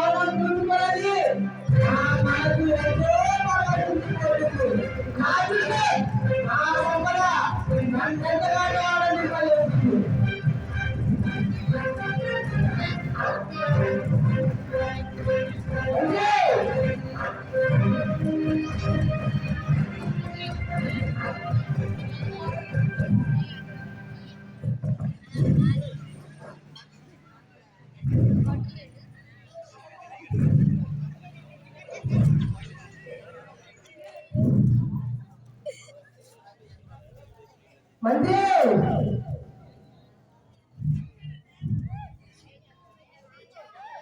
মানুষ দূর করে দিয়ে మంది.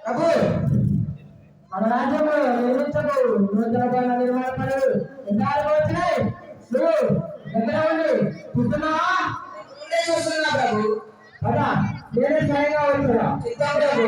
ప్రభు మన రాజ్యంలో నిర్మించకు నూతన భవన నిర్మాణ పనులు ఎంతవరకు వచ్చినాయి? నువ్వు దగ్గర ఉండి చూస్తున్నావా ఉండే చూస్తున్నా ప్రభు. పదా నేనే స్వయంగా వస్తున్నా ప్రభు.